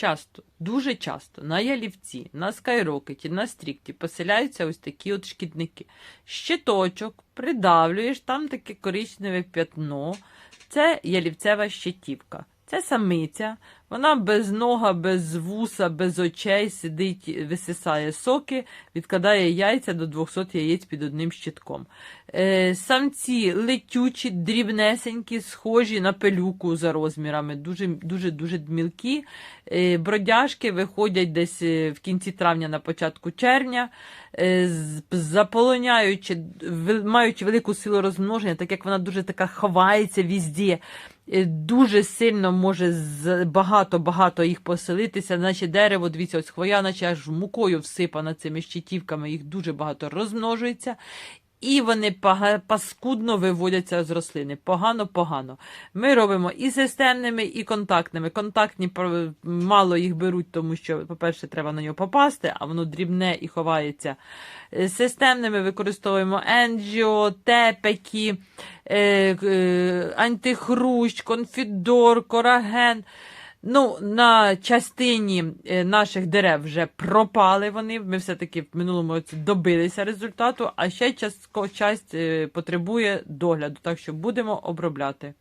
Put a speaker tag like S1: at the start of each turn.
S1: часто, дуже часто на ялівці, на скайрокеті, на стрікті поселяються ось такі от шкідники. Щиточок, придавлюєш, там таке коричневе п'ятно. Це ялівцева щитівка. Це самиця, вона без нога, без вуса, без очей сидить, висисає соки, відкладає яйця до 200 яєць під одним щитком. Е, самці летючі, дрібнесенькі, схожі на пилюку за розмірами, дуже дуже мілкі. Е, бродяжки виходять десь е, в кінці травня, на початку червня, е, заполоняючи, маючи велику силу розмноження, так як вона дуже така ховається візді, дуже сильно може багато-багато їх поселитися, наче дерево, дивіться, ось хвоя, наче аж мукою всипана цими щитівками, їх дуже багато розмножується. І вони паскудно виводяться з рослини. Погано-погано. Ми робимо і системними, і контактними. Контактні мало їх беруть, тому що, по-перше, треба на нього попасти, а воно дрібне і ховається. Е, Системними використовуємо енджіо, тепекі, е, е, антихрущ, конфідор, кораген. Ну, на частині е, наших дерев вже пропали вони. Ми все-таки в минулому році добилися результату, а ще часть е, потребує догляду, так що будемо обробляти.